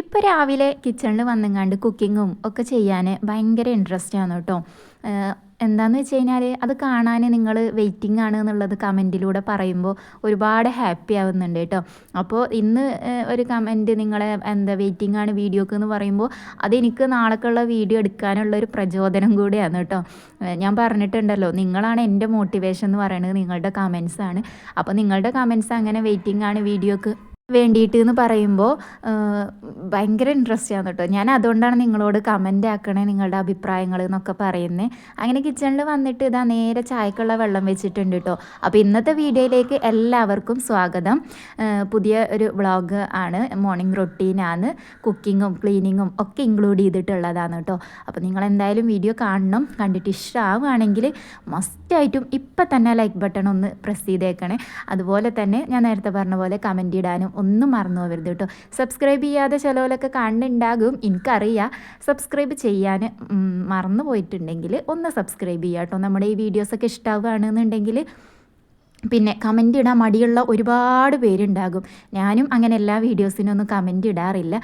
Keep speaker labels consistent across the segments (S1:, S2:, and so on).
S1: ഇപ്പോൾ രാവിലെ കിച്ചണിൽ വന്നെങ്ങാണ്ട് കുക്കിങ്ങും ഒക്കെ ചെയ്യാൻ ഭയങ്കര ഇൻട്രസ്റ്റ് ആണ് കേട്ടോ. എന്താണെന്ന് വെച്ച് കഴിഞ്ഞാൽ അത് കാണാൻ നിങ്ങൾ വെയിറ്റിംഗ് ആണ് എന്നുള്ളത് കമന്റിലൂടെ പറയുമ്പോൾ ഒരുപാട് ഹാപ്പി ആവുന്നുണ്ട് കേട്ടോ. അപ്പോൾ ഇന്ന് ഒരു കമന്റ് നിങ്ങളെ എന്താ വെയിറ്റിംഗ് ആണ് വീഡിയോക്ക് എന്ന് പറയുമ്പോൾ അതെനിക്ക് നാളേക്കുള്ള വീഡിയോ എടുക്കാനുള്ള ഒരു പ്രചോദനം കൂടിയാണ് കേട്ടോ. ഞാൻ പറഞ്ഞിട്ടുണ്ടല്ലോ നിങ്ങളാണ് എന്റെ മോട്ടിവേഷൻ എന്ന് പറയുന്നത് നിങ്ങളുടെ കമൻസ് ആണ്. അപ്പോൾ നിങ്ങളുടെ കമൻസ് അങ്ങനെ വെയിറ്റിംഗ് ആണ് വീഡിയോക്ക് വേണ്ടിയിട്ട് എന്ന് പറയുമ്പോൾ ഭയങ്കര ഇൻട്രസ്റ്റ് ആണ് കേട്ടോ ഞാൻ അതുകൊണ്ടാണ് നിങ്ങളോട് കമന്റ് ആക്കണേ നിങ്ങളുടെ അഭിപ്രായങ്ങൾ എന്നൊക്കെ പറയുന്നത് അങ്ങനെ കിച്ചണിൽ വന്നിട്ട് ഇതാ നേരെ ചായക്കുള്ള വെള്ളം വെച്ചിട്ടുണ്ട് കേട്ടോ അപ്പോൾ ഇന്നത്തെ വീഡിയോയിലേക്ക് എല്ലാവർക്കും സ്വാഗതം. പുതിയ ഒരു വ്ളോഗ് ആണ് മോർണിംഗ് റൊട്ടീനാണ് കുക്കിങ്ങും ക്ലീനിങ്ങും ഒക്കെ ഇൻക്ലൂഡ് ചെയ്തിട്ടുള്ളതാണ് കേട്ടോ അപ്പോൾ നിങ്ങൾ എന്തായാലും വീഡിയോ കാണണം. കണ്ടിട്ട് ഇഷ്ടമാവുകയാണെങ്കിൽ മസ്റ്റായിട്ടും ഇപ്പം തന്നെ ലൈക്ക് ബട്ടൺ ഒന്ന് പ്രസ് ചെയ്തേക്കണേ. അതുപോലെ തന്നെ ഞാൻ നേരത്തെ പറഞ്ഞ പോലെ കമന്റ് ഇടാനും ഒന്നും മറന്നു പോകരുത് കേട്ടോ. സബ്സ്ക്രൈബ് ചെയ്യാതെ ചിലവിലൊക്കെ കണ്ടുണ്ടാകും. എനിക്കറിയാം. സബ്സ്ക്രൈബ് ചെയ്യാൻ മറന്നു പോയിട്ടുണ്ടെങ്കിൽ ഒന്ന് സബ്സ്ക്രൈബ് ചെയ്യാം കേട്ടോ. നമ്മുടെ ഈ വീഡിയോസൊക്കെ ഇഷ്ടമാവുകയാണെന്നുണ്ടെങ്കിൽ പിന്നെ കമന്റ് ഇടാൻ മടിയുള്ള ഒരുപാട് പേരുണ്ടാകും. ഞാനും അങ്ങനെ എല്ലാ വീഡിയോസിനും ഒന്നും കമന്റ് ഇടാറില്ല.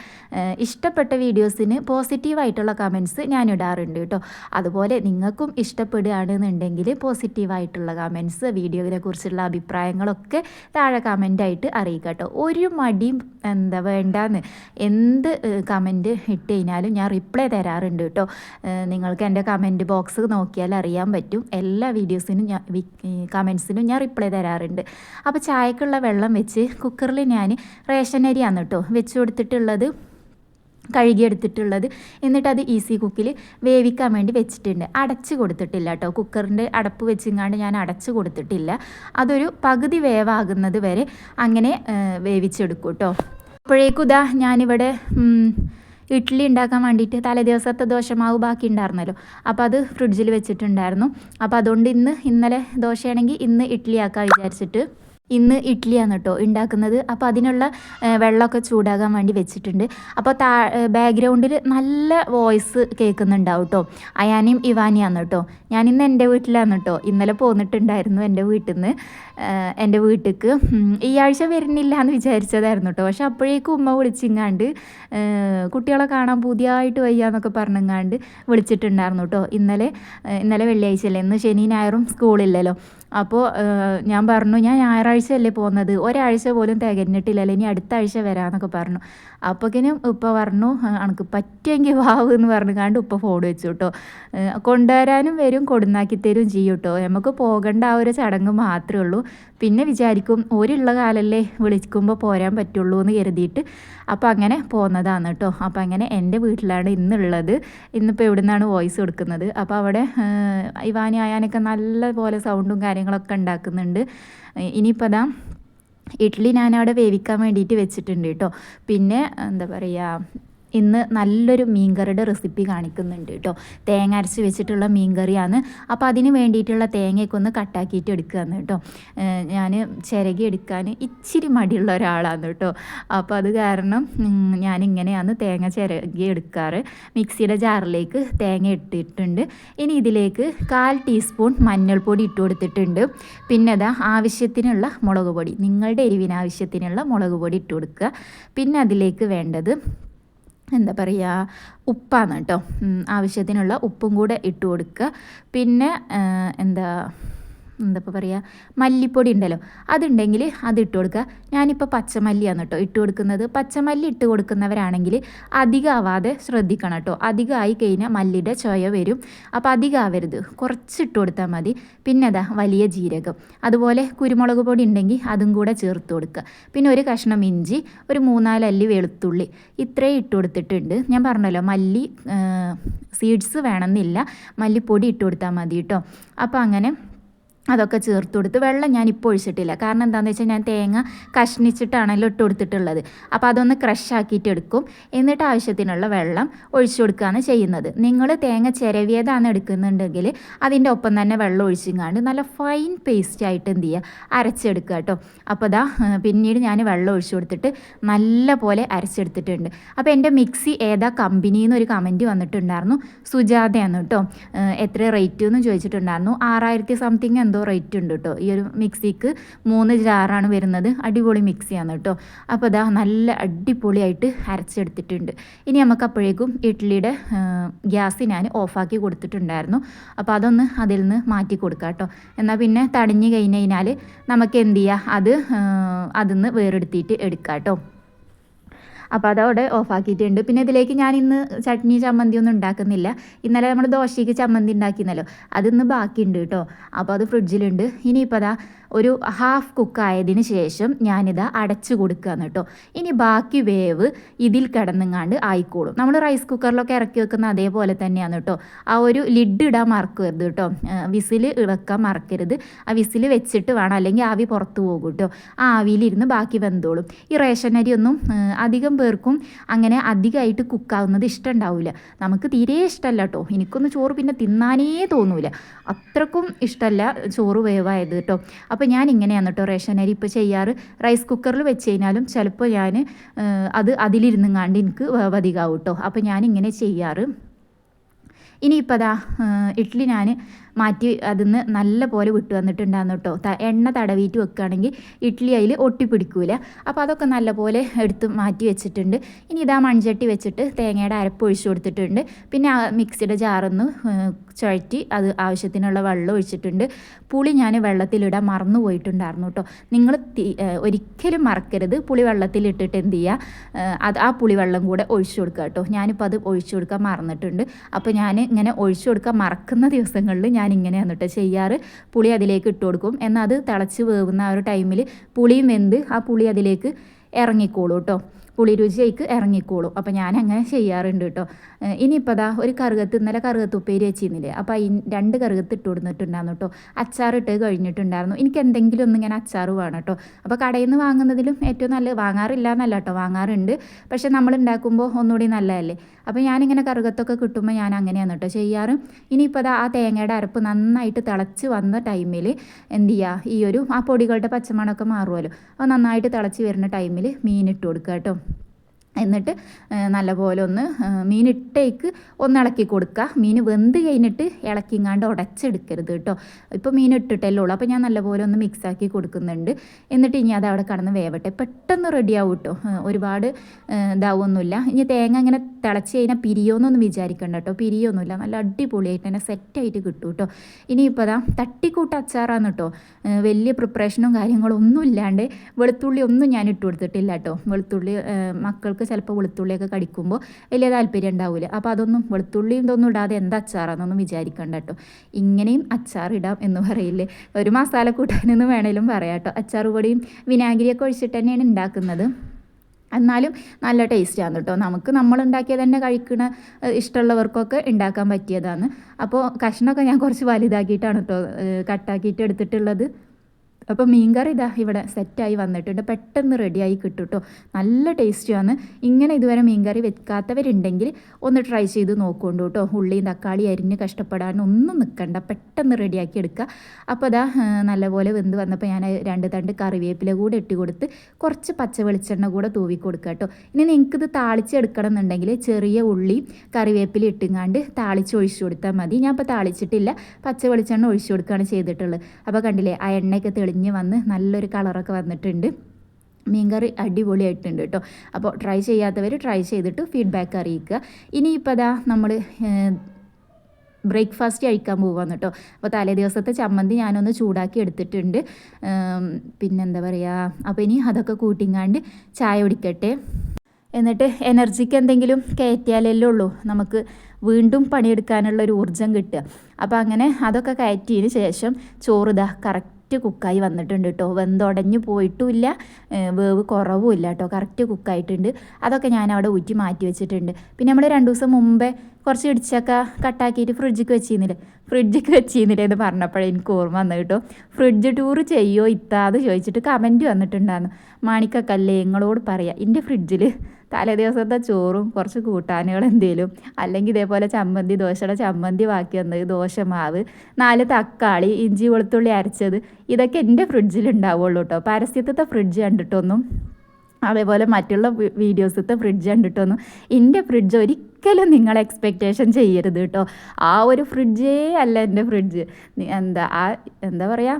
S1: ഇഷ്ടപ്പെട്ട വീഡിയോസിന് പോസിറ്റീവായിട്ടുള്ള കമൻസ് ഞാൻ ഇടാറുണ്ട് കേട്ടോ. അതുപോലെ നിങ്ങൾക്കും ഇഷ്ടപ്പെടുകയാണെന്നുണ്ടെങ്കിൽ പോസിറ്റീവായിട്ടുള്ള കമൻസ് വീഡിയോയിനെ കുറിച്ചുള്ള അഭിപ്രായങ്ങളൊക്കെ താഴെ കമന്റായിട്ട് അറിയിക്കുക കേട്ടോ. ഒരു മടിയും എന്താ വേണ്ടാന്ന്. എന്ത് കമന്റ് ഇട്ട് കഴിഞ്ഞാലും ഞാൻ റിപ്ലൈ തരാറുണ്ട് കേട്ടോ. നിങ്ങൾക്ക് എന്റെ കമന്റ് ബോക്സ് നോക്കിയാൽ അറിയാൻ പറ്റും. എല്ലാ വീഡിയോസിനും ഞാൻ കമൻസിനും ഞാൻ റിപ്ലൈ തരാറുണ്ട്. അപ്പോൾ ചായക്കുള്ള വെള്ളം വെച്ച് കുക്കറിൽ ഞാൻ റേഷൻ അരിയാണ് കേട്ടോ വെച്ച് കൊടുത്തിട്ടുള്ളത് കഴുകിയെടുത്തിട്ടുള്ളത്. എന്നിട്ട് അത് ഈസി കുക്കിൽ വേവിക്കാൻ വേണ്ടി വെച്ചിട്ടുണ്ട്. അടച്ച് കൊടുത്തിട്ടില്ല കേട്ടോ. കുക്കറിന്റെ അടപ്പ് വെച്ചിങ്ങാണ്ട് ഞാൻ അടച്ച് കൊടുത്തിട്ടില്ല. അതൊരു പകുതി വേവാകുന്നത് വരെ അങ്ങനെ വേവിച്ചെടുക്കും കേട്ടോ. അപ്പോഴേക്കും ഞാനിവിടെ ഇഡ്ഡലി ഉണ്ടാക്കാൻ വേണ്ടിയിട്ട് തലേ ദിവസത്തെ ദോശമാവ് ബാക്കി ഉണ്ടായിരുന്നല്ലോ. അപ്പോൾ അത് ഫ്രിഡ്ജിൽ വെച്ചിട്ടുണ്ടായിരുന്നു. അപ്പോൾ അതുകൊണ്ട് ഇന്ന് ഇന്നലെ ദോശയാണെങ്കിൽ ഇന്ന് ഇഡ്ഡലി ആക്കാൻ വിചാരിച്ചിട്ട് ഇന്ന് ഇഡ്ഡലിയാണ് കേട്ടോ ഉണ്ടാക്കുന്നത് അപ്പോൾ അതിനുള്ള വെള്ളമൊക്കെ ചൂടാകാൻ വേണ്ടി വെച്ചിട്ടുണ്ട്. അപ്പോൾ താ ബാക്ക്ഗ്രൗണ്ടിൽ നല്ല വോയിസ് കേൾക്കുന്നുണ്ടാവും കേട്ടോ അയാനിയും ഇവാനിയാണ് കേട്ടോ ഇന്ന് എന്റെ വീട്ടിലാണ് കേട്ടോ ഇന്നലെ പോന്നിട്ടുണ്ടായിരുന്നു എന്റെ വീട്ടിൽ നിന്ന് എന്റെ വീട്ടിലേക്ക് ഈ ആഴ്ച വരുന്നില്ല എന്ന് വിചാരിച്ചതായിരുന്നു കേട്ടോ പക്ഷെ അപ്പോഴേക്കും ഉമ്മ വിളിച്ചിങ്ങാണ്ട് കുട്ടികളെ കാണാൻ പുതിയതായിട്ട് വയ്യാന്നൊക്കെ പറഞ്ഞങ്ങാണ്ട് വിളിച്ചിട്ടുണ്ടായിരുന്നു കേട്ടോ ഇന്നലെ ഇന്നലെ വെള്ളിയാഴ്ച അല്ലേ ഇന്ന് ശനി ഞായറും സ്കൂളില്ലല്ലോ. അപ്പോൾ ഞാൻ പറഞ്ഞു ഞാൻ ഞായറാഴ്ച അല്ലേ പോകുന്നത്. ഒരാഴ്ച പോലും തികഞ്ഞിട്ടില്ലല്ലോ ഇനി അടുത്ത ആഴ്ച വരാമെന്നൊക്കെ പറഞ്ഞു. അപ്പോഴേക്കും ഉപ്പ പറഞ്ഞു അനക്ക് പറ്റുമെങ്കിൽ വാവ് എന്ന് പറഞ്ഞു കണ്ട് ഉപ്പ ഫോൺ വെച്ചു കേട്ടോ കൊണ്ടുവരാനും വരും കൊടുന്നാക്കി തരും ചെയ്യും കേട്ടോ നമുക്ക് പോകേണ്ട ആ ഒരു ചടങ്ങ് മാത്രമേ ഉള്ളൂ. പിന്നെ വിചാരിക്കും ഒരുള്ള കാലല്ലേ വിളിക്കുമ്പോൾ പോരാൻ പറ്റുള്ളൂ എന്ന് കരുതിയിട്ട് അപ്പോൾ അങ്ങനെ പോകുന്നതാണ് കേട്ടോ അപ്പോൾ അങ്ങനെ എന്റെ വീട്ടിലാണ് ഇന്നുള്ളത്. ഇന്നിപ്പോൾ എവിടെ നിന്നാണ് വോയിസ് കൊടുക്കുന്നത്? അപ്പോൾ അവിടെ ഇവാനി ആയാനൊക്കെ നല്ല പോലെ സൗണ്ടും കാര്യങ്ങളൊക്കെ ഉണ്ടാക്കുന്നുണ്ട്. ഇനിയിപ്പോൾ അതാ ഇഡ്ഡലി ഞാനവിടെ വേവിക്കാൻ വേണ്ടിയിട്ട് വെച്ചിട്ടുണ്ട് കേട്ടോ. പിന്നെ എന്താ പറയുക ഇന്ന് നല്ലൊരു മീൻകറിയുടെ റെസിപ്പി കാണിക്കുന്നുണ്ട് കേട്ടോ. തേങ്ങ അരച്ച് വെച്ചിട്ടുള്ള മീൻകറിയാണ്. അപ്പോൾ അതിന് വേണ്ടിയിട്ടുള്ള തേങ്ങയൊക്കെ ഒന്ന് കട്ടാക്കിയിട്ട് എടുക്കുകയാണ് കേട്ടോ. ഞാൻ ചിരകി എടുക്കാൻ ഇച്ചിരി മടിയുള്ള ഒരാളാണ് കേട്ടോ. അപ്പോൾ അത് കാരണം ഞാനിങ്ങനെയാണ് തേങ്ങ ചിരകി എടുക്കാറ്. മിക്സിയുടെ ജാറിലേക്ക് തേങ്ങ ഇട്ടിട്ടുണ്ട്. ഇനി ഇതിലേക്ക് കാൽ ടീസ്പൂൺ മഞ്ഞൾപ്പൊടി ഇട്ട് കൊടുത്തിട്ടുണ്ട്. പിന്നെ അതാ ആവശ്യത്തിനുള്ള മുളക് പൊടി. നിങ്ങളുടെ എരിവിന് ആവശ്യത്തിനുള്ള മുളക് പൊടി ഇട്ട് കൊടുക്കുക. പിന്നെ അതിലേക്ക് വേണ്ടത് എന്താ പറയുക ഉപ്പാണ് കേട്ടോ ആവശ്യത്തിനുള്ള ഉപ്പും കൂടെ ഇട്ട് കൊടുക്കുക പിന്നെ എന്താ എന്താ പറയുക മല്ലിപ്പൊടി ഉണ്ടല്ലോ അതുണ്ടെങ്കിൽ അത് ഇട്ട് കൊടുക്കുക ഞാനിപ്പോൾ പച്ചമല്ലിയാണ് കേട്ടോ ഇട്ട് കൊടുക്കുന്നത്. പച്ചമല്ലി ഇട്ട് കൊടുക്കുന്നവരാണെങ്കിൽ അധികമാവാതെ ശ്രദ്ധിക്കണം കേട്ടോ അധികമായി കഴിഞ്ഞാൽ മല്ലിയുടെ ചൊയ വരും. അപ്പോൾ അധികമാവരുത് കുറച്ച് ഇട്ട് കൊടുത്താൽ മതി. പിന്നെ അതാ വലിയ ജീരകം. അതുപോലെ കുരുമുളക് പൊടി ഉണ്ടെങ്കിൽ അതും കൂടെ ചേർത്ത് കൊടുക്കുക പിന്നെ ഒരു കഷ്ണം ഇഞ്ചി ഒരു മൂന്നാലല്ലി വെളുത്തുള്ളി. ഇത്രയും ഇട്ട് കൊടുത്തിട്ടുണ്ട്. ഞാൻ പറഞ്ഞല്ലോ മല്ലി സീഡ്സ് വേണമെന്നില്ല. മല്ലിപ്പൊടി ഇട്ട് കൊടുത്താൽ മതി കേട്ടോ അപ്പോൾ അങ്ങനെ അതൊക്കെ ചേർത്ത് കൊടുത്ത് വെള്ളം ഞാൻ ഇപ്പോൾ ഒഴിച്ചിട്ടില്ല. കാരണം എന്താണെന്ന് വെച്ചാൽ ഞാൻ തേങ്ങ കഷ്ണിച്ചിട്ടാണല്ലോ ഇട്ട് കൊടുത്തിട്ടുള്ളത്. അപ്പോൾ അതൊന്ന് ക്രഷ് ആക്കിയിട്ട് എടുക്കും. എന്നിട്ട് ആവശ്യത്തിനുള്ള വെള്ളം ഒഴിച്ചു കൊടുക്കുകയാണ് ചെയ്യുന്നത്. നിങ്ങൾ തേങ്ങ ചിരവിയതാണ് എടുക്കുന്നുണ്ടെങ്കിൽ അതിന്റെ ഒപ്പം തന്നെ വെള്ളം ഒഴിച്ചിങ്ങാണ്ട് നല്ല ഫൈൻ പേസ്റ്റ് ആയിട്ട് എന്ത് ചെയ്യുക അരച്ചെടുക്കുക കേട്ടോ. അപ്പോൾ അതാ പിന്നീട് ഞാൻ വെള്ളം ഒഴിച്ചു കൊടുത്തിട്ട് നല്ല പോലെ അരച്ചെടുത്തിട്ടുണ്ട്. അപ്പോൾ എന്റെ മിക്സി ഏതാ കമ്പനി എന്നൊരു കമന്റ് വന്നിട്ടുണ്ടായിരുന്നു. സുജാതയാണ് കേട്ടോ. എത്ര റേറ്റ് എന്ന് ചോദിച്ചിട്ടുണ്ടായിരുന്നു. ആറായിരത്തി സംതിങ് എന്തോ റേറ്റ് ഉണ്ട് കേട്ടോ ഈ ഒരു മിക്സിക്ക് മൂന്ന് ജാറാണ് വരുന്നത്. അടിപൊളി മിക്സിയാണ് കേട്ടോ അപ്പോൾ അതാ നല്ല അടിപൊളിയായിട്ട് അരച്ചെടുത്തിട്ടുണ്ട്. ഇനി നമുക്ക് അപ്പോഴേക്കും ഇഡ്ഡലിയുടെ ഗ്യാസ് ഞാൻ ഓഫാക്കി കൊടുത്തിട്ടുണ്ടായിരുന്നു. അപ്പോൾ അതൊന്ന് അതിൽ നിന്ന് മാറ്റി കൊടുക്കാം കേട്ടോ എന്നാൽ പിന്നെ തടിഞ്ഞ് കഴിഞ്ഞ് കഴിഞ്ഞാൽ നമുക്ക് എന്ത് ചെയ്യുക അത് അതിൽ നിന്ന് വേറെടുത്തിട്ട് എടുക്കാം കേട്ടോ അപ്പോൾ അതവിടെ ഓഫാക്കിയിട്ടുണ്ട് പിന്നെ ഇതിലേക്ക് ഞാൻ ഇന്ന് ചട്നി ചമ്മന്തി ഒന്നും ഉണ്ടാക്കുന്നില്ല. ഇന്നലെ നമ്മൾ ദോശയ്ക്ക് ചമ്മന്തി ഉണ്ടാക്കിയിരുന്നല്ലോ. അതിന്ന് ബാക്കിയുണ്ട് കേട്ടോ. അപ്പോൾ അത് ഫ്രിഡ്ജിലുണ്ട് ഇനിയിപ്പോൾ അതാ ഒരു ഹാഫ് കുക്കായതിന് ശേഷം ഞാനിത് അടച്ചു കൊടുക്കുകയാണ് കേട്ടോ. ഇനി ബാക്കി വേവ് ഇതിൽ കിടന്നുങ്ങാണ്ട് ആയിക്കോളും. നമ്മൾ റൈസ് കുക്കറിലൊക്കെ ഇറക്കി വെക്കുന്ന അതേപോലെ തന്നെയാണ് കേട്ടോ. ആ ഒരു ലിഡ് ഇടാൻ മറക്കരുത് കേട്ടോ. വിസിൽ ഇളക്കാൻ മറക്കരുത്. ആ വിസിൽ വെച്ചിട്ട് വേണം അല്ലെങ്കിൽ ആവി പുറത്ത് പോകും കേട്ടോ. ആ ആവിയിലിരുന്ന് ബാക്കി വെന്തോളും. ഈ റേഷൻ അരി ഒന്നും അധികം പേർക്കും അങ്ങനെ അധികമായിട്ട് കുക്കാവുന്നത് ഇഷ്ടമുണ്ടാവില്ല നമുക്ക് തീരെ ഇഷ്ടമല്ല കേട്ടോ. എനിക്കൊന്ന് ചോറ് പിന്നെ തിന്നാനേ തോന്നൂല. അത്രക്കും ഇഷ്ടമല്ല ചോറ് വേവായത് കേട്ടോ. അപ്പോൾ ഞാൻ ഇങ്ങനെയാണ് കേട്ടോ റേഷൻ അരി ഇപ്പോൾ ചെയ്യാറ് റൈസ് കുക്കറിൽ വെച്ച് കഴിഞ്ഞാലും ചിലപ്പോൾ ഞാൻ അത് അതിലിരുന്നുങ്ങാണ്ട് എനിക്ക് വേവധികാവും കേട്ടോ അപ്പോൾ ഞാൻ ഇങ്ങനെ ചെയ്യാറ്. ഇനിയിപ്പോൾ അതാ ഇഡ്ഡലി ഞാൻ മാറ്റി അതിന്ന് നല്ല പോലെ വിട്ട് വന്നിട്ടുണ്ടായിരുന്നു കേട്ടോ എണ്ണ തടവീറ്റ് വെക്കുകയാണെങ്കിൽ ഇഡ്ഡലി അതിൽ ഒട്ടിപ്പിടിക്കൂല. അപ്പോൾ അതൊക്കെ നല്ല പോലെ എടുത്ത് മാറ്റി വെച്ചിട്ടുണ്ട്. ഇനി ഇതാ മൺചട്ടി വെച്ചിട്ട് തേങ്ങയുടെ അരപ്പ് ഒഴിച്ചു കൊടുത്തിട്ടുണ്ട്. പിന്നെ മിക്സിയുടെ ജാറൊന്ന് ചുഴറ്റി അത് ആവശ്യത്തിനുള്ള വെള്ളം ഒഴിച്ചിട്ടുണ്ട്. പുളി ഞാൻ വെള്ളത്തിലിടാൻ മറന്നു പോയിട്ടുണ്ടായിരുന്നു കേട്ടോ നിങ്ങൾ ഒരിക്കലും മറക്കരുത്. പുളി വെള്ളത്തിലിട്ടിട്ട് എന്ത് ചെയ്യുക അത് ആ പുളി വെള്ളം കൂടെ ഒഴിച്ചു കൊടുക്കുക കേട്ടോ ഞാനിപ്പോൾ അത് ഒഴിച്ചു കൊടുക്കാൻ മറന്നിട്ടുണ്ട്. അപ്പോൾ ഞാൻ ഇങ്ങനെ ഒഴിച്ചു കൊടുക്കാൻ മറക്കുന്ന ദിവസങ്ങളിൽ ഞാൻ ഇങ്ങനെയാണ് കേട്ടോ ചെയ്യാറ്. പുളി അതിലേക്ക് ഇട്ട് കൊടുക്കും. എന്നാൽ അത് തിളച്ച് വേവുന്ന ആ ഒരു ടൈമിൽ പുളിയും വെന്ത് ആ പുളി അതിലേക്ക് ഇറങ്ങിക്കോളൂ കേട്ടോ പുളി രുചിയേക്ക് ഇറങ്ങിക്കോളും. അപ്പോൾ ഞാൻ അങ്ങനെ ചെയ്യാറുണ്ട് കേട്ടോ ഇനിയിപ്പോൾ അതാ ഒരു കറുകത്ത് ഇന്നലെ കറുകത്ത് ഉപ്പേരി വെച്ചിരുന്നില്ലേ? അപ്പോൾ ഈ രണ്ട് കറുകത്ത് ഇട്ട് കൊടുത്തിട്ടുണ്ടായിരുന്നു കേട്ടോ. അച്ചാറിട്ട് കഴിഞ്ഞിട്ടുണ്ടായിരുന്നു. എനിക്ക് എന്തെങ്കിലും ഒന്നും ഇങ്ങനെ അച്ചാർ വേണം കേട്ടോ. അപ്പോൾ കടയിൽ നിന്ന് വാങ്ങുന്നതിലും ഏറ്റവും നല്ല വാങ്ങാറില്ല എന്നല്ല കേട്ടോ. വാങ്ങാറുണ്ട്. പക്ഷെ നമ്മൾ ഉണ്ടാക്കുമ്പോൾ ഒന്നുകൂടി നല്ലതല്ലേ? അപ്പോൾ ഞാനിങ്ങനെ കറുകത്തൊക്കെ കിട്ടുമ്പോൾ ഞാൻ അങ്ങനെയാണ് കേട്ടോ ചെയ്യാറ്. ഇനിയിപ്പോൾ ആ തേങ്ങയുടെ അരപ്പ് നന്നായിട്ട് തിളച്ച് വന്ന ടൈമിൽ എന്ത് ചെയ്യുക ഈ ഒരു ആ പൊടികളുടെ പച്ചമണമൊക്കെ മാറുമല്ലോ അപ്പോൾ നന്നായിട്ട് തിളച്ച് വരുന്ന ടൈമിൽ മീൻ ഇട്ട് കൊടുക്കുക കേട്ടോ. എന്നിട്ട് നല്ലപോലെ ഒന്ന് മീൻ ഇട്ടേക്ക് ഒന്ന് ഇളക്കി കൊടുക്കുക. മീൻ വെന്ത് കഴിഞ്ഞിട്ട് ഇളക്കിങ്ങാണ്ട് ഉടച്ചെടുക്കരുത് കേട്ടോ. ഇപ്പോൾ മീൻ ഇട്ടിട്ടല്ലേ ഉള്ളൂ. അപ്പോൾ ഞാൻ നല്ലപോലെ ഒന്ന് മിക്സാക്കി കൊടുക്കുന്നുണ്ട്. എന്നിട്ട് ഇനി അത് അവിടെ കടന്ന് വേവട്ടെ. പെട്ടെന്ന് റെഡി ആവും കേട്ടോ. ഒരുപാട് ഇതാവൊന്നുമില്ല. ഇനി തേങ്ങ ഇങ്ങനെ തിളച്ച് കഴിഞ്ഞാൽ പിരിയോന്നൊന്നും വിചാരിക്കണ്ട കേട്ടോ. പിരിയൊന്നുമില്ല. നല്ല അടിപൊളിയായിട്ട് തന്നെ സെറ്റായിട്ട് കിട്ടും കേട്ടോ. ഇനിയിപ്പോൾ അതാ തട്ടിക്കൂട്ട അച്ചാറാണ് കേട്ടോ. വലിയ പ്രിപ്പറേഷനും കാര്യങ്ങളൊന്നും ഇല്ലാണ്ട് വെളുത്തുള്ളി ഒന്നും ഞാൻ ഇട്ട് കൊടുത്തിട്ടില്ല കേട്ടോ. വെളുത്തുള്ളി മക്കൾക്ക് കുട്ടികൾക്ക് ചിലപ്പോൾ വെളുത്തുള്ളിയൊക്കെ കടിക്കുമ്പോൾ വലിയ താല്പര്യം ഉണ്ടാവില്ല അപ്പോൾ അതൊന്നും വെളുത്തുള്ളിയും ഇതൊന്നും ഇടാതെ എന്താ അച്ചാറാണെന്നൊന്നും വിചാരിക്കണ്ട കേട്ടോ ഇങ്ങനെയും അച്ചാറിടാം എന്ന് പറയില്ലേ ഒരു മസാല കൂട്ടാനെന്ന് വേണേലും പറയാം കേട്ടോ പൊടിയും വിനാഗിരിയൊക്കെ ഒഴിച്ചിട്ട് തന്നെയാണ് ഉണ്ടാക്കുന്നത് എന്നാലും നല്ല ടേസ്റ്റാണ് കേട്ടോ നമുക്ക് നമ്മൾ ഉണ്ടാക്കിയത് തന്നെ കഴിക്കണ ഇഷ്ടമുള്ളവർക്കൊക്കെ ഉണ്ടാക്കാൻ പറ്റിയതാണ്. അപ്പോൾ കഷ്ണമൊക്കെ ഞാൻ കുറച്ച് വലുതാക്കിയിട്ടാണ് കേട്ടോ കട്ടാക്കിയിട്ട് എടുത്തിട്ടുള്ളത്. അപ്പോൾ മീൻകറി ഇതാ ഇവിടെ സെറ്റായി വന്നിട്ടുണ്ട്. പെട്ടെന്ന് റെഡിയായി കിട്ടും കേട്ടോ നല്ല ടേസ്റ്റിയാണ്. ഇങ്ങനെ ഇതുവരെ മീൻകറി വെക്കാത്തവരുണ്ടെങ്കിൽ ഒന്ന് ട്രൈ ചെയ്ത് നോക്കുകൊണ്ടു കേട്ടോ ഉള്ളിയും തക്കാളി അരിഞ്ഞ് കഷ്ടപ്പെടാൻ ഒന്നും നിൽക്കണ്ട പെട്ടെന്ന് റെഡിയാക്കി എടുക്കുക. അപ്പോൾ അതാ നല്ലപോലെ വെന്ത് വന്നപ്പോൾ ഞാൻ രണ്ട് തണ്ട് കറിവേപ്പില കൂടെ ഇട്ട് കൊടുത്ത് കുറച്ച് പച്ച വെളിച്ചെണ്ണ കൂടെ തൂവി കൊടുക്കുക കേട്ടോ ഇനി നിങ്ങൾക്കിത് താളിച്ചെടുക്കണം എന്നുണ്ടെങ്കിൽ ചെറിയ ഉള്ളി കറിവേപ്പില ഇട്ടുങ്ങാണ്ട് താളിച്ച് ഒഴിച്ചു കൊടുത്താൽ മതി. ഞാൻ ഇപ്പോൾ താളിച്ചിട്ടില്ല. പച്ച വെളിച്ചെണ്ണ ഒഴിച്ചു കൊടുക്കുകയാണ് ചെയ്തിട്ടുള്ളത്. അപ്പോൾ കണ്ടില്ലേ ആ എണ്ണയൊക്കെ തെളിഞ്ഞ് പൊടിഞ്ഞ് വന്ന് നല്ലൊരു കളറൊക്കെ വന്നിട്ടുണ്ട്. മീൻകറി അടിപൊളിയായിട്ടുണ്ട് കേട്ടോ. അപ്പോൾ ട്രൈ ചെയ്യാത്തവർ ട്രൈ ചെയ്തിട്ട് ഫീഡ്ബാക്ക് അറിയിക്കുക. ഇനിയിപ്പോൾ അതാ നമ്മൾ ബ്രേക്ക്ഫാസ്റ്റ് കഴിക്കാൻ പോവാന്ന് കേട്ടോ. അപ്പോൾ തലേ ദിവസത്തെ ചമ്മന്തി ഞാനൊന്ന് ചൂടാക്കി എടുത്തിട്ടുണ്ട്. പിന്നെന്താ പറയുക അപ്പോൾ ഇനി അതൊക്കെ കൂട്ടിങ്ങാണ്ട് ചായ കുടിക്കട്ടെ. എന്നിട്ട് എനർജിക്ക് എന്തെങ്കിലും കയറ്റിയാലല്ലേ ഉള്ളൂ. നമുക്ക് വീണ്ടും പണിയെടുക്കാനുള്ള ഒരു ഊർജം കിട്ടുക. അപ്പോൾ അങ്ങനെ അതൊക്കെ കയറ്റിയതിന് ശേഷം ചോറ് കറക്റ്റ് കറക്റ്റ് കുക്കായി വന്നിട്ടുണ്ട് കേട്ടോ വെന്തുടഞ്ഞു പോയിട്ടുമില്ല. വേവ് കുറവുമില്ല കേട്ടോ കറക്റ്റ് കുക്കായിട്ടുണ്ട്. അതൊക്കെ ഞാൻ അവിടെ ഊറ്റി മാറ്റി വെച്ചിട്ടുണ്ട്. പിന്നെ നമ്മൾ രണ്ട് ദിവസം മുമ്പേ കുറച്ച് ഇടിച്ചൊക്കെ കട്ടാക്കിയിട്ട് ഫ്രിഡ്ജിക്ക് വെച്ചിരുന്നില്ലേ? ഫ്രിഡ്ജിക്ക് വെച്ചിരുന്നില്ലേ എന്ന് പറഞ്ഞപ്പോഴേ എനിക്ക് ഓർമ്മ വന്നു കേട്ടോ ഫ്രിഡ്ജ് ടൂർ ചെയ്യോ ഇത്താതെ ചോദിച്ചിട്ട് കമന്റ് വന്നിട്ടുണ്ടായിരുന്നു. മാണിക്കക്കല്ലേ നിങ്ങളോട് പറയാം. എന്റെ ഫ്രിഡ്ജിൽ തലേ ദിവസത്തെ ചോറും കുറച്ച് കൂട്ടാനുകൾ എന്തെങ്കിലും അല്ലെങ്കിൽ ഇതേപോലെ ചമ്മന്തി ദോശയുടെ ചമ്മന്തി ബാക്കി വന്നത് ദോശമാവ് നാല് തക്കാളി ഇഞ്ചി വെളുത്തുള്ളി അരച്ചത്. ഇതൊക്കെ എന്റെ ഫ്രിഡ്ജിൽ ഉണ്ടാവുള്ളൂ കേട്ടോ പരസ്യത്തെ ഫ്രിഡ്ജ് കണ്ടിട്ടൊന്നും അതേപോലെ മറ്റുള്ള വീഡിയോസത്തെ ഫ്രിഡ്ജ് കണ്ടിട്ടൊന്നും എന്റെ ഫ്രിഡ്ജ് ഒരു ഒരിക്കലും നിങ്ങൾ എക്സ്പെക്റ്റേഷൻ ചെയ്യരുത് കേട്ടോ. ആ ഒരു ഫ്രിഡ്ജേ അല്ല എന്റെ ഫ്രിഡ്ജ് എന്താ ആ എന്താ പറയുക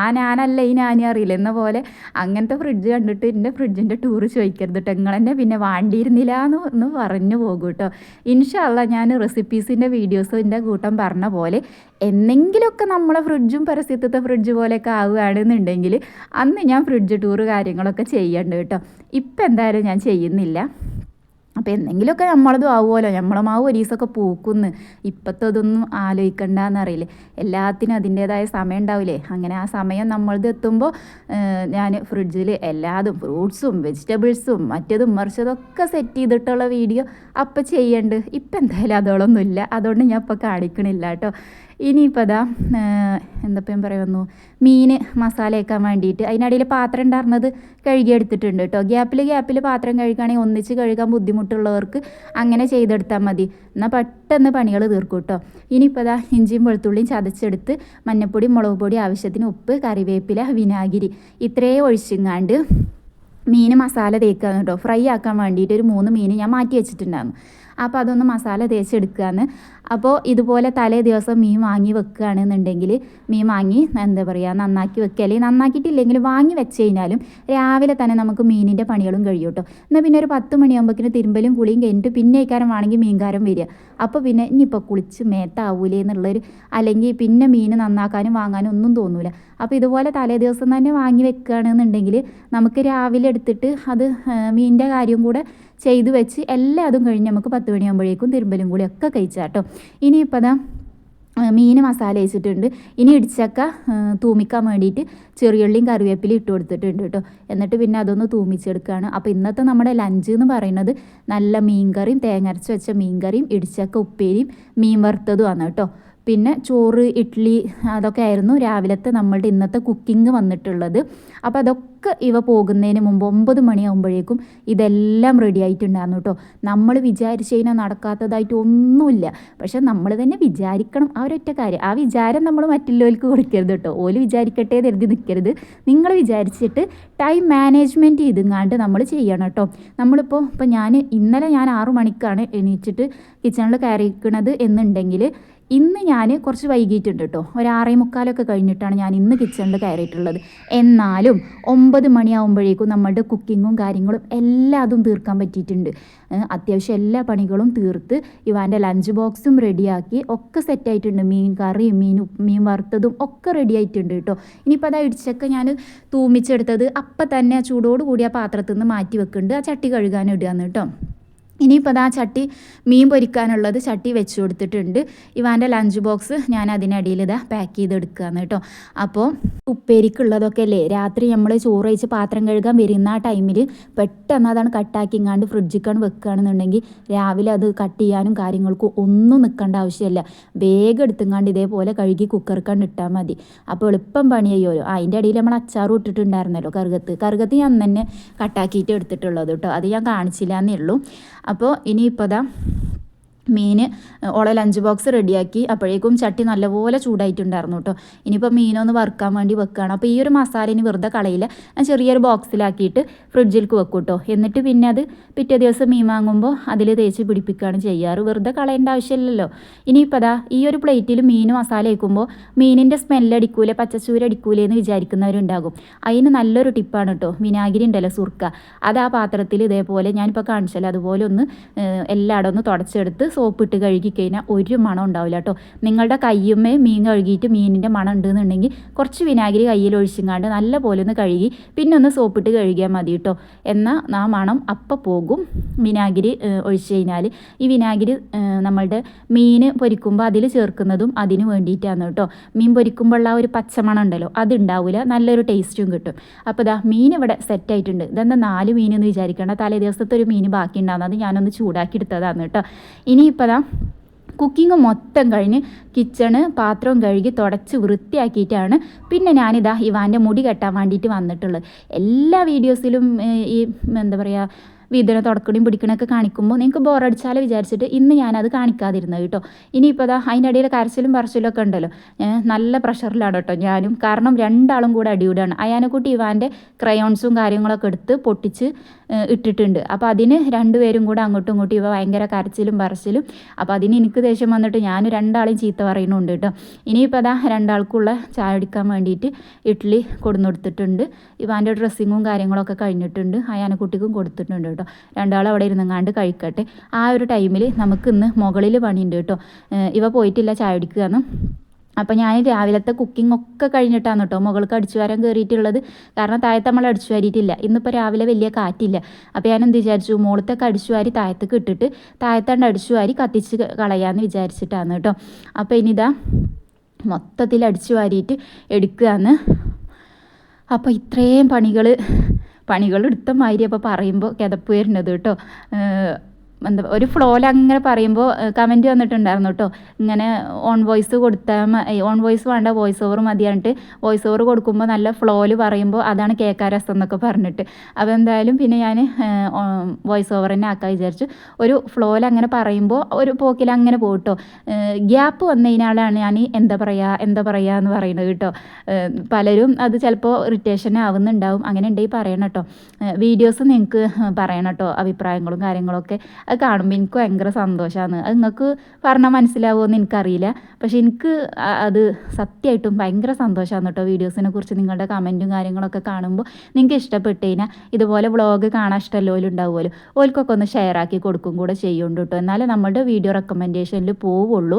S1: ആ ഞാനല്ല ഈ ഞാൻ അറിയില്ല. എന്ന പോലെ അങ്ങനത്തെ ഫ്രിഡ്ജ് കണ്ടിട്ട് എന്റെ ഫ്രിഡ്ജിന്റെ ടൂർ ചോദിക്കരുത് കേട്ടോ. നിങ്ങളെന്നെ പിന്നെ വാണ്ടിയിരുന്നില്ല എന്ന് ഒന്ന് പറഞ്ഞു പോകും കേട്ടോ. ഇൻഷല്ല ഞാൻ റെസിപ്പീസിന്റെ വീഡിയോസിന്റെ കൂട്ടം പറഞ്ഞ പോലെ എന്തെങ്കിലുമൊക്കെ നമ്മളെ ഫ്രിഡ്ജും പരസ്യത്തെ ഫ്രിഡ്ജ് പോലെയൊക്കെ ആവുകയാണെന്നുണ്ടെങ്കിൽ അന്ന് ഞാൻ ഫ്രിഡ്ജ് ടൂറ് കാര്യങ്ങളൊക്കെ ചെയ്യേണ്ടത് കേട്ടോ. ഇപ്പം എന്തായാലും ഞാൻ ചെയ്യുന്നില്ല. അപ്പോൾ എന്തെങ്കിലുമൊക്കെ നമ്മളതും ആവുമല്ലോ. നമ്മളെ മാവ് ദിവസമൊക്കെ പൂക്കുന്ന്. ഇപ്പോഴത്തെ ഇതൊന്നും ആലോചിക്കണ്ടെന്നറിയില്ലേ എല്ലാത്തിനും അതിന്റേതായ സമയം ഉണ്ടാവില്ലേ? അങ്ങനെ ആ സമയം നമ്മളത് എത്തുമ്പോൾ ഞാൻ ഫ്രിഡ്ജിൽ എല്ലാതും ഫ്രൂട്ട്സും വെജിറ്റബിൾസും മറ്റേതും മറിച്ചതൊക്കെ സെറ്റ് ചെയ്തിട്ടുള്ള വീഡിയോ അപ്പം ചെയ്യേണ്ടത് ഇപ്പം എന്തായാലും അതോളൊന്നുമില്ല. അതുകൊണ്ട് ഞാൻ ഇപ്പോൾ കാണിക്കണില്ല കേട്ടോ. ഇനിയിപ്പോൾ അതാ എന്തപ്പം പറയുന്നു മീൻ മസാല വയ്ക്കാൻ വേണ്ടിയിട്ട് അതിനിടയിൽ പാത്രം ഉണ്ടായിരുന്നത് കഴുകിയെടുത്തിട്ടുണ്ട് കേട്ടോ. ഗ്യാപ്പിൽ ഗ്യാപ്പിൽ പാത്രം കഴുകുകയാണെങ്കിൽ ഒന്നിച്ച് കഴുകാൻ ബുദ്ധിമുട്ടുള്ളവർക്ക് അങ്ങനെ ചെയ്തെടുത്താൽ മതി. എന്നാൽ പെട്ടെന്ന് പണികൾ തീർക്കും കേട്ടോ. ഇനിയിപ്പോൾ അതാ ഇഞ്ചിയും വെളുത്തുള്ളിയും ചതച്ചെടുത്ത് മഞ്ഞപ്പൊടി മുളക് പൊടി ആവശ്യത്തിന് ഉപ്പ് കറിവേപ്പില വിനാഗിരി ഇത്രയേ ഒഴിച്ചിങ്ങാണ്ട് മീൻ മസാല തേക്കാന്ന് കേട്ടോ. ഫ്രൈ ആക്കാൻ വേണ്ടിയിട്ട് ഒരു മൂന്ന് മീൻ ഞാൻ മാറ്റി വെച്ചിട്ടുണ്ടായിരുന്നു. അപ്പോൾ അതൊന്ന് മസാല തേച്ചെടുക്കുകയെന്ന് അപ്പോൾ ഇതുപോലെ തലേ ദിവസം മീൻ വാങ്ങി വെക്കുകയാണെന്നുണ്ടെങ്കിൽ മീൻ വാങ്ങി എന്താ പറയുക നന്നാക്കി വെക്കുക. അല്ലെങ്കിൽ നന്നാക്കിയിട്ടില്ലെങ്കിൽ വാങ്ങി വെച്ച് കഴിഞ്ഞാലും രാവിലെ തന്നെ നമുക്ക് മീനിന്റെ പണികളും കഴിയും കേട്ടോ. എന്നാൽ പിന്നെ ഒരു പത്ത് മണിയാകുമ്പോഴേക്കും തിരുമ്പലും കുളിയും കഴിഞ്ഞിട്ട് പിന്നെ ഇക്കാരം വേണമെങ്കിൽ മീൻകാരം വരിക. അപ്പോൾ പിന്നെ ഇനിയിപ്പോൾ കുളിച്ച് മേത്താവൂലേ എന്നുള്ളൊരു അല്ലെങ്കിൽ പിന്നെ മീൻ നന്നാക്കാനും വാങ്ങാനും ഒന്നും തോന്നൂല. അപ്പോൾ ഇതുപോലെ തലേ ദിവസം തന്നെ വാങ്ങി വെക്കുകയാണെന്നുണ്ടെങ്കിൽ നമുക്ക് രാവിലെ എടുത്തിട്ട് അത് മീനിന്റെ കാര്യം കൂടെ ചെയ്തു വെച്ച് എല്ലാം അതും കഴിഞ്ഞ് നമുക്ക് പത്ത് മണിയാകുമ്പോഴേക്കും തിരുമ്പലും കൂടി ഒക്കെ കഴിച്ചാട്ടോ ഇനിയിപ്പോൾ അതാ മീൻ മസാല വെച്ചിട്ടുണ്ട് ഇനി ഇടിച്ചക്ക തൂമിക്കാൻ വേണ്ടിയിട്ട് ചെറിയുള്ളിയും കറിവേപ്പിലയും ഇട്ട് കൊടുത്തിട്ടുണ്ട് കേട്ടോ എന്നിട്ട് പിന്നെ അതൊന്ന് തൂമിച്ചെടുക്കുകയാണ് അപ്പോൾ ഇന്നത്തെ നമ്മുടെ ലഞ്ച് എന്ന് പറയുന്നത് നല്ല മീൻകറിയും തേങ്ങരച്ച് വെച്ച മീൻകറിയും ഇടിച്ചക്ക ഉപ്പേരിയും മീൻ വറുത്തതുമാണ് കേട്ടോ പിന്നെ ചോറ് ഇഡ്ഡലി അതൊക്കെ ആയിരുന്നു രാവിലത്തെ നമ്മളുടെ ഇന്നത്തെ കുക്കിംഗ് വന്നിട്ടുള്ളത്. അപ്പോൾ അതൊക്കെ ഇവ പോകുന്നതിന് മുമ്പ് ഒമ്പത് മണിയാകുമ്പോഴേക്കും ഇതെല്ലാം റെഡി ആയിട്ടുണ്ടായിരുന്നു കേട്ടോ നമ്മൾ വിചാരിച്ചു കഴിഞ്ഞാൽ നടക്കാത്തതായിട്ട് ഒന്നുമില്ല. പക്ഷെ നമ്മൾ തന്നെ വിചാരിക്കണം ആ ഒരൊറ്റ കാര്യം. ആ വിചാരം നമ്മൾ മറ്റുള്ളവർക്ക് കൊടുക്കരുത് കേട്ടോ ഓൽ വിചാരിക്കട്ടെ കരുതി നിൽക്കരുത് നിങ്ങൾ വിചാരിച്ചിട്ട് ടൈം മാനേജ്മെന്റ് ചെയ്തുങ്ങാണ്ട് നമ്മൾ ചെയ്യണം കേട്ടോ നമ്മളിപ്പോൾ ഇപ്പോൾ ഞാൻ ഇന്നലെ ഞാൻ ആറു മണിക്കാണ് എണീച്ചിട്ട് കിച്ചണിൽ കയറിയിരിക്കണത് എന്നുണ്ടെങ്കിൽ ഇന്ന് ഞാൻ കുറച്ച് വൈകിയിട്ടുണ്ട് കേട്ടോ. ഒരു ആറേ മുക്കാലൊക്കെ കഴിഞ്ഞിട്ടാണ് ഞാൻ ഇന്ന് കിച്ചണിൽ കയറിയിട്ടുള്ളത്. എന്നാലും ഒമ്പത് മണിയാകുമ്പോഴേക്കും നമ്മളുടെ കുക്കിങ്ങും കാര്യങ്ങളും എല്ലാതും തീർക്കാൻ പറ്റിയിട്ടുണ്ട്. അത്യാവശ്യം എല്ലാ പണികളും തീർത്ത് ഇവാന്റെ ലഞ്ച് ബോക്സും റെഡിയാക്കി ഒക്കെ സെറ്റായിട്ടുണ്ട് മീൻ കറിയും മീൻ മീൻ വറുത്തതും ഒക്കെ റെഡി ആയിട്ടുണ്ട് കേട്ടോ. ഇനിയിപ്പോൾ അതാ ഇടിച്ചൊക്കെ ഞാൻ തൂമിച്ചെടുത്തത്. അപ്പം തന്നെ ചൂടോട് കൂടി ആ പാത്രത്തിൽ നിന്ന് മാറ്റി വെക്കുന്നുണ്ട്. ആ ചട്ടി കഴുകാനിടുകയാണ് കേട്ടോ. ഇനിയിപ്പോൾ ആ ചട്ടി മീൻ പൊരിക്കാനുള്ളത് ചട്ടി വെച്ച് കൊടുത്തിട്ടുണ്ട്. ഇവാന്റെ ലഞ്ച് ബോക്സ് ഞാൻ അതിനടിയിൽ ഇതാ പാക്ക് ചെയ്തെടുക്കുകയാണ് കേട്ടോ. അപ്പോൾ ഉപ്പേരിക്കുള്ളതൊക്കെ അല്ലേ രാത്രി നമ്മൾ ചോറ് കഴിച്ച് പാത്രം കഴുകാൻ വരുന്ന ആ ടൈമിൽ പെട്ടെന്ന് അതാണ് കട്ടാക്കിങ്ങാണ്ട് ഫ്രിഡ്ജിക്കാണ് വെക്കുകയാണെന്നുണ്ടെങ്കിൽ രാവിലെ അത് കട്ട് ചെയ്യാനും കാര്യങ്ങൾക്കും ഒന്നും നിൽക്കേണ്ട ആവശ്യമില്ല വേഗം എടുത്തുങ്ങാണ്ട് ഇതേപോലെ കഴുകി കുക്കർക്കാണ്ട് ഇട്ടാൽ മതി. അപ്പോൾ എളുപ്പം പണി ചെയ്യുമല്ലോ അതിന്റെ അടിയിൽ നമ്മൾ അച്ചാറും ഇട്ടിട്ടുണ്ടായിരുന്നല്ലോ കറുകത്ത്. കറുകത്ത് ഞാൻ തന്നെ കട്ടാക്കിയിട്ട് എടുത്തിട്ടുള്ളത് കേട്ടോ. അത് ഞാൻ കാണിച്ചില്ല എന്നേ ഉള്ളൂ. അപ്പോൾ ഇനിയിപ്പോൾ ദാ മീൻ ഓളെ ലഞ്ച് ബോക്സ് റെഡിയാക്കി അപ്പോഴേക്കും ചട്ടി നല്ലപോലെ ചൂടായിട്ടുണ്ടായിരുന്നു കേട്ടോ. ഇനിയിപ്പോൾ മീനൊന്ന് വറുക്കാൻ വേണ്ടി വെക്കുകയാണ് അപ്പോൾ ഈ ഒരു മസാല ഇനി വെറുതെ കളയില്ല. ഞാൻ ചെറിയൊരു ബോക്സിലാക്കിയിട്ട് ഫ്രിഡ്ജിലേക്ക് വെക്കും കേട്ടോ. എന്നിട്ട് പിന്നെ അത് പിറ്റേ ദിവസം മീൻ വാങ്ങുമ്പോൾ അതിൽ തേച്ച് പിടിപ്പിക്കുകയാണ് ചെയ്യാറ്. വെറുതെ കളയേണ്ട ആവശ്യമില്ലല്ലോ. ഇനിയിപ്പോൾ അതാ ഈ ഒരു പ്ലേറ്റിൽ മീൻ മസാല വയ്ക്കുമ്പോൾ മീനിന്റെ സ്മെല്ലടിക്കൂല പച്ചച്ചൂര് അടിക്കൂലേ എന്ന് വിചാരിക്കുന്നവരുണ്ടാകും. അതിന് നല്ലൊരു ടിപ്പാണ് കേട്ടോ. വിനാഗിരി ഉണ്ടല്ലോ സുർക്ക. അത് ആ പാത്രത്തിൽ ഇതേപോലെ ഞാനിപ്പോൾ കാണിച്ചല്ലോ. അതുപോലെ ഒന്ന് എല്ലായിടം ഒന്ന് തുടച്ചെടുത്ത് സോപ്പിട്ട് കഴുകി കഴിഞ്ഞാൽ ഒരു മണം ഉണ്ടാവില്ല കേട്ടോ നിങ്ങളുടെ കയ്യുമ്മേ മീൻ കഴുകിയിട്ട് മീനിന്റെ മണം ഉണ്ടെന്നുണ്ടെങ്കിൽ കുറച്ച് വിനാഗിരി കയ്യിൽ ഒഴിച്ചിങ്ങാണ്ട് നല്ല പോലെ ഒന്ന് കഴുകി പിന്നെ ഒന്ന് സോപ്പിട്ട് കഴുകിയാൽ മതി കേട്ടോ എന്നാൽ ആ മണം അപ്പം പോകും വിനാഗിരി ഒഴിച്ച് കഴിഞ്ഞാൽ ഈ വിനാഗിരി നമ്മളുടെ മീൻ പൊരിക്കുമ്പോൾ അതിൽ ചേർക്കുന്നതും അതിന് വേണ്ടിയിട്ടാണ് കേട്ടോ മീൻ പൊരിക്കുമ്പോൾ ആ ഒരു പച്ചമണം ഉണ്ടല്ലോ അതുണ്ടാവില്ല നല്ലൊരു ടേസ്റ്റും കിട്ടും. അപ്പോൾ ഇതാ മീൻ ഇവിടെ സെറ്റായിട്ടുണ്ട് ഇതെന്താ നാല് മീൻ എന്ന് വിചാരിക്കേണ്ട. തലേ ദിവസത്തെ ഒരു മീൻ ബാക്കി ഉണ്ടാകുന്നത് ഞാനൊന്ന് ചൂടാക്കി എടുത്തതാണ് കേട്ടോ ഇനി ഇനിയിപ്പോൾ ദാ കുക്കിംഗ് മൊത്തം കഴിഞ്ഞ് കിച്ചണ് പാത്രവും കഴുകി തുടച്ച് വൃത്തിയാക്കിയിട്ടാണ് പിന്നെ ഞാനിതാ ഇവാന്റെ മുടി കെട്ടാൻ വേണ്ടിയിട്ട് വന്നിട്ടുള്ളത്. എല്ലാ വീഡിയോസിലും ഈ എന്താ പറയുക വീതിനെ തുടക്കടിയും പിടിക്കണൊക്കെ കാണിക്കുമ്പോൾ നിങ്ങൾക്ക് ബോറടിച്ചാലോ വിചാരിച്ചിട്ട് ഇന്ന് ഞാനത് കാണിക്കാതിരുന്നത് കേട്ടോ. ഇനിയിപ്പോൾ അതാ അതിന്റെ ഇടയിൽ കരച്ചിലും പറച്ചിലും ഒക്കെ ഉണ്ടല്ലോ. നല്ല പ്രഷറിലാണ് കേട്ടോ ഞാനും. കാരണം രണ്ടാളും കൂടെ അടിയുടെയാണ് അയാനെ കൂട്ടി ഇവാന്റെ ക്രയോൺസും കാര്യങ്ങളൊക്കെ എടുത്ത് പൊട്ടിച്ച് ഇട്ടിട്ടുണ്ട്. അപ്പോൾ അതിന് രണ്ടുപേരും കൂടെ അങ്ങോട്ടും ഇങ്ങോട്ടും ഇവ ഭയങ്കര കരച്ചിലും പറച്ചിലും. അപ്പോൾ അതിന് എനിക്ക് ദേഷ്യം വന്നിട്ട് ഞാൻ രണ്ടാളെയും ചീത്ത പറയുന്നുണ്ട് കേട്ടോ. ഇനിയിപ്പോൾ അതാ രണ്ടാൾക്കുള്ള ചായ അടിക്കാൻ വേണ്ടിയിട്ട് ഇഡ്ഡലി കൊടുന്നു കൊടുത്തിട്ടുണ്ട്. ഇവാന്റെ ഡ്രസ്സിങ്ങും കാര്യങ്ങളൊക്കെ കഴിഞ്ഞിട്ടുണ്ട്. അയാനക്കുട്ടിക്കും കൊടുത്തിട്ടുണ്ട് കേട്ടോ. രണ്ടാളും അവിടെ ഇരുന്നങ്ങാണ്ട് കഴിക്കട്ടെ. ആ ഒരു ടൈമിൽ നമുക്ക് ഇന്ന് മുകളിൽ പണിയുണ്ട് കേട്ടോ. ഇവ പോയിട്ടില്ല ചായ അടിക്കുകയെന്നും അപ്പോൾ ഞാൻ രാവിലത്തെ കുക്കിംഗ് ഒക്കെ കഴിഞ്ഞിട്ടാണ് കേട്ടോ മുകൾക്ക് അടിച്ചു വരാൻ കയറിയിട്ടുള്ളത് കാരണം താഴത്ത് നമ്മൾ അടിച്ചു വാരിയിട്ടില്ല ഇന്നിപ്പോൾ രാവിലെ വലിയ കാറ്റില്ല. അപ്പോൾ ഞാൻ എന്ത് വിചാരിച്ചു? മുകളത്തൊക്കെ അടിച്ചു വാരി താഴത്തേക്ക് ഇട്ടിട്ട് താഴത്തണ്ട് അടിച്ചു വാരി കത്തിച്ച് കളയാമെന്ന് വിചാരിച്ചിട്ടാണ് കേട്ടോ. അപ്പോൾ ഇനിതാ മൊത്തത്തിൽ അടിച്ചു വാരിയിട്ട് എടുക്കുകയാണ്. അപ്പോൾ ഇത്രയും പണികൾ പണികൾ എടുത്ത മാതിരി അപ്പോൾ പറയുമ്പോൾ കിതപ്പ് വരുന്നത് കേട്ടോ. എന്താ ഒരു ഫ്ലോയിൽ അങ്ങനെ പറയുമ്പോൾ കമന്റ് വന്നിട്ടുണ്ടായിരുന്നു കേട്ടോ ഇങ്ങനെ ഓൺ വോയിസ് കൊടുത്താൽ ഓൺ വോയിസ് വേണ്ട വോയിസ് ഓവർ മതിയായിട്ട് വോയിസ് ഓവർ കൊടുക്കുമ്പോൾ നല്ല ഫ്ലോയിൽ പറയുമ്പോൾ അതാണ് കേൾക്കാൻ രസം എന്നൊക്കെ പറഞ്ഞിട്ട്. അപ്പോൾ എന്തായാലും പിന്നെ ഞാൻ വോയിസ് ഓവർ തന്നെ ആക്കാൻ വിചാരിച്ചു. ഒരു ഫ്ലോയിൽ അങ്ങനെ പറയുമ്പോൾ ഒരു പോക്കിൽ അങ്ങനെ പോകട്ടോ ഗ്യാപ്പ് വന്നതിനാളാണ് ഞാൻ എന്താ പറയുക എന്താ പറയുക എന്ന് പറയുന്നത് കേട്ടോ പലരും അത് ചിലപ്പോൾ ഇറിറ്റേഷൻ ആവുന്നുണ്ടാവും. അങ്ങനെ ഉണ്ടെങ്കിൽ പറയണം കേട്ടോ വീഡിയോസ് നിങ്ങൾക്ക് പറയണം കേട്ടോ അഭിപ്രായങ്ങളും കാര്യങ്ങളൊക്കെ. അത് കാണുമ്പോൾ എനിക്ക് ഭയങ്കര സന്തോഷമാണ് അത് നിങ്ങൾക്ക് പറഞ്ഞാൽ മനസ്സിലാവുമെന്ന് എനിക്കറിയില്ല. പക്ഷേ എനിക്ക് അത് സത്യമായിട്ടും ഭയങ്കര സന്തോഷമാണ് കേട്ടോ വീഡിയോസിനെ കുറിച്ച് നിങ്ങളുടെ കമന്റും കാര്യങ്ങളൊക്കെ കാണുമ്പോൾ നിങ്ങൾക്ക് ഇഷ്ടപ്പെട്ട് കഴിഞ്ഞാൽ ഇതുപോലെ വ്ളോഗ് കാണാൻ ഇഷ്ടമല്ലോ ഉണ്ടാവുമല്ലോ ഓൽക്കൊക്കെ ഒന്ന് ഷെയർ ആക്കി കൊടുക്കും കൂടെ ചെയ്യുന്നുണ്ട് കേട്ടോ എന്നാലേ നമ്മുടെ വീഡിയോ റെക്കമെൻഡേഷനിൽ പോവുള്ളൂ.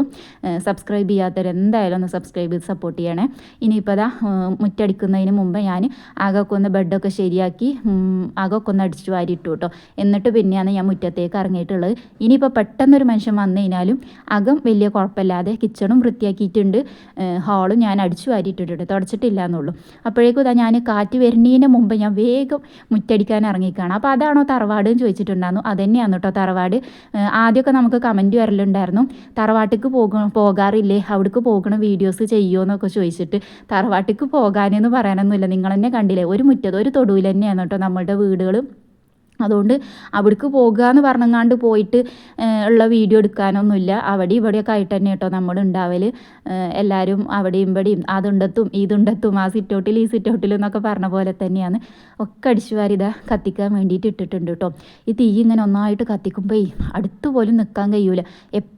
S1: സബ്സ്ക്രൈബ് ചെയ്യാത്തവർ എന്തായാലും ഒന്ന് സബ്സ്ക്രൈബ് ചെയ്ത് സപ്പോർട്ട് ചെയ്യണേ. ഇനിയിപ്പോൾ അതാ മുറ്റടിക്കുന്നതിന് മുമ്പ് ഞാൻ ആകൊക്കെ ഒന്ന് ബെഡൊക്കെ ശരിയാക്കി ആകൊക്കെ ഒന്ന് അടിച്ചു വാരിയിട്ടു കേട്ടോ എന്നിട്ട് പിന്നെയാണ് ഞാൻ മുറ്റത്തേക്ക് ഇറങ്ങി തുടങ്ങിയിട്ടുള്ളത് ഇനിയിപ്പോൾ പെട്ടെന്നൊരു മനുഷ്യൻ വന്നു കഴിഞ്ഞാലും അകം വലിയ കുഴപ്പമില്ലാതെ കിച്ചണും വൃത്തിയാക്കിയിട്ടുണ്ട്. ഹാളും ഞാൻ അടിച്ചു വാരിയിട്ടിട്ടുണ്ട്. തുടച്ചിട്ടില്ല എന്നുള്ളൂ. അപ്പോഴേക്കും ഞാൻ കാറ്റ് വരുന്നതിന് മുമ്പ് ഞാൻ വേഗം മുറ്റടിക്കാൻ ഇറങ്ങിക്കാണ് അപ്പോൾ അതാണോ തറവാട് എന്ന് ചോദിച്ചിട്ടുണ്ടായിരുന്നു. അതന്നെയാണ് കേട്ടോ തറവാട്. ആദ്യമൊക്കെ നമുക്ക് കമന്റ് വരലുണ്ടായിരുന്നു. തറവാട്ടിക്ക് പോക പോകാറില്ലേ? അവിടേക്ക് പോകണ വീഡിയോസ് ചെയ്യുമോ എന്നൊക്കെ ചോദിച്ചിട്ട് തറവാട്ടിക്ക് പോകാനെന്ന് പറയാനൊന്നുമില്ല. നിങ്ങൾ തന്നെ കണ്ടില്ലേ? ഒരു മുറ്റത്ത് ഒരു തൊടുവിൽ തന്നെയാണ് കേട്ടോ നമ്മളുടെ വീടുകളും അതുകൊണ്ട് അവിടേക്ക് പോകുക എന്ന് പറഞ്ഞങ്ങാണ്ട് പോയിട്ട് ഉള്ള വീഡിയോ എടുക്കാനൊന്നുമില്ല. അവിടെ ഇവിടെയൊക്കെ ആയിട്ട് തന്നെ കേട്ടോ നമ്മൾ ഉണ്ടാവൽ എല്ലാവരും അവിടെയും ഇവിടെയും അതുണ്ടത്തും ഇതുണ്ടത്തും ആ സിറ്റൗട്ടിൽ ഈ സിറ്റൗട്ടിൽ എന്നൊക്കെ പറഞ്ഞ പോലെ തന്നെയാണ്. ഒക്കെ അടിച്ചു വാരിത കത്തിക്കാൻ വേണ്ടിയിട്ട് ഇട്ടിട്ടുണ്ട് കേട്ടോ. ഈ തീ ഇങ്ങനെ ഒന്നായിട്ട് കത്തിക്കുമ്പോൾ അടുത്ത് പോലും നിൽക്കാൻ കഴിയൂല.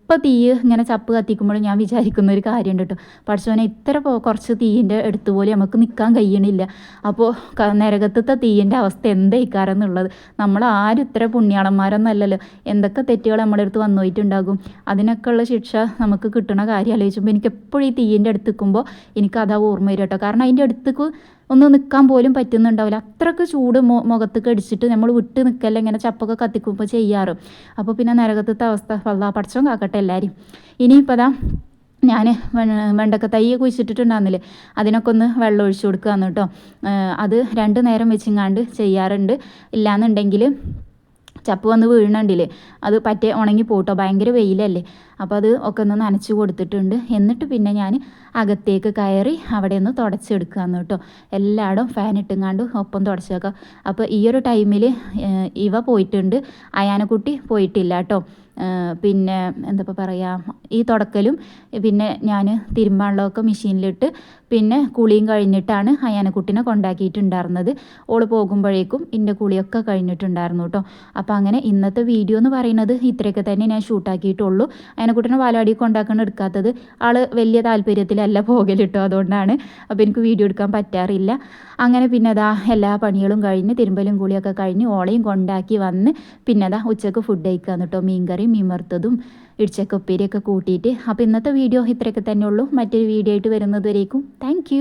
S1: എപ്പോൾ തീ ഇങ്ങനെ ചപ്പ് കത്തിക്കുമ്പോൾ ഞാൻ വിചാരിക്കുന്ന ഒരു കാര്യമുണ്ട് കേട്ടോ. പഠിച്ചവനെ ഇത്ര കുറച്ച് തീയിന്റെ അടുത്ത് പോലെ നമുക്ക് നിൽക്കാൻ കഴിയണില്ല. അപ്പോൾ നരകത്തത്തെ തീയിന്റെ അവസ്ഥ എന്തായിക്കാരെന്നുള്ളത് നമ്മൾ ആരും ഇത്ര പുണ്യാളന്മാരൊന്നല്ലല്ലോ എന്തൊക്കെ തെറ്റുകൾ നമ്മുടെ അടുത്ത് വന്നു പോയിട്ടുണ്ടാകും അതിനൊക്കെ ഉള്ള ശിക്ഷ നമുക്ക് കിട്ടുന്ന കാര്യം ആലോചിക്കുമ്പോൾ എനിക്ക് എപ്പോഴും ഈ തീയിന്റെ അടുത്ത് നിൽക്കുമ്പോൾ അതാ ഓർമ്മ വരും കേട്ടോ. കാരണം അതിന്റെ അടുത്തേക്ക് ഒന്ന് നിൽക്കാൻ പോലും പറ്റുന്നുണ്ടാവില്ല. അത്രയ്ക്ക് ചൂട് മു മുഖത്തേക്ക് അടിച്ചിട്ട് നമ്മൾ വിട്ട് നിൽക്കല്ല ഇങ്ങനെ ചപ്പൊക്കെ കത്തിക്കുമ്പോൾ ചെയ്യാറ്. അപ്പോൾ പിന്നെ നരകത്തത്തെ അവസ്ഥ. വല്ലാ പഠിച്ചോ കാക്കട്ടെ എല്ലാവരും ഇനിയിപ്പോൾ അതാ ഞാൻ വെണ്ടക്ക തൈ കുഴിച്ചിട്ടിട്ടുണ്ടാകുന്നില്ലേ അതിനൊക്കെ ഒന്ന് വെള്ളം ഒഴിച്ചു കൊടുക്കുക കേട്ടോ. അത് രണ്ട് നേരം വെച്ചിങ്ങാണ്ട് ചെയ്യാറുണ്ട്. ഇല്ലാന്നുണ്ടെങ്കിൽ ചപ്പ് വന്ന് വീഴണണ്ടില്ലേ? അത് പറ്റേ ഉണങ്ങി പോട്ടോ ഭയങ്കര വെയിലല്ലേ? അപ്പോൾ അത് ഒക്കെ ഒന്ന് നനച്ച് കൊടുത്തിട്ടുണ്ട്. എന്നിട്ട് പിന്നെ ഞാൻ അകത്തേക്ക് കയറി അവിടെ ഒന്ന് തുടച്ചെടുക്കാന്ന് കേട്ടോ. എല്ലായിടും ഫാൻ ഇട്ടുങ്ങാണ്ട് ഒപ്പം തുടച്ചേക്കാം അപ്പോൾ ഈ ഒരു ടൈമിൽ ഇവ പോയിട്ടുണ്ട്. അയാനക്കുട്ടി പോയിട്ടില്ല കേട്ടോ. പിന്നെ എന്താ പറയുക ഈ തുടക്കലും പിന്നെ ഞാൻ തിരുമ്പാളമൊക്കെ മെഷീനിലിട്ട് പിന്നെ കുളിയും കഴിഞ്ഞിട്ടാണ് അയാനക്കുട്ടിനെ കൊണ്ടാക്കിയിട്ടുണ്ടായിരുന്നത്. ഓൾ പോകുമ്പോഴേക്കും എന്റെ കുളിയൊക്കെ കഴിഞ്ഞിട്ടുണ്ടായിരുന്നു കേട്ടോ അപ്പോൾ അങ്ങനെ ഇന്നത്തെ വീഡിയോ എന്ന് പറയുന്നത് ഇത്രയൊക്കെ തന്നെ ഞാൻ ഷൂട്ടാക്കിയിട്ടുള്ളൂ. അയാനക്കുട്ടിനെ വാലാടി കൊണ്ടാക്കണം എടുക്കാത്തത്. ആൾ വലിയ താല്പര്യത്തിലല്ല പോകൽ കേട്ടോ അതുകൊണ്ടാണ്. അപ്പോൾ എനിക്ക് വീഡിയോ എടുക്കാൻ പറ്റാറില്ല. അങ്ങനെ പിന്നെ അതാ എല്ലാ പണികളും കഴിഞ്ഞ് തിരുമ്പലും കുളിയൊക്കെ കഴിഞ്ഞ് ഓളയും കൊണ്ടാക്കി വന്ന് പിന്നെ അതാ ഉച്ചയ്ക്ക് ഫുഡ് കഴിക്കാന്ന് കേട്ടോ മീൻകറിയും മീൻ വറുത്തതും ഇടിച്ചക്ക ഉപ്പേരിയൊക്കെ കൂട്ടിയിട്ട്. അപ്പോൾ ഇന്നത്തെ വീഡിയോ ഇത്രയൊക്കെ തന്നെ ഉള്ളൂ. മറ്റൊരു വീഡിയോ ആയിട്ട് വരുന്നതുവരേക്കും. താങ്ക്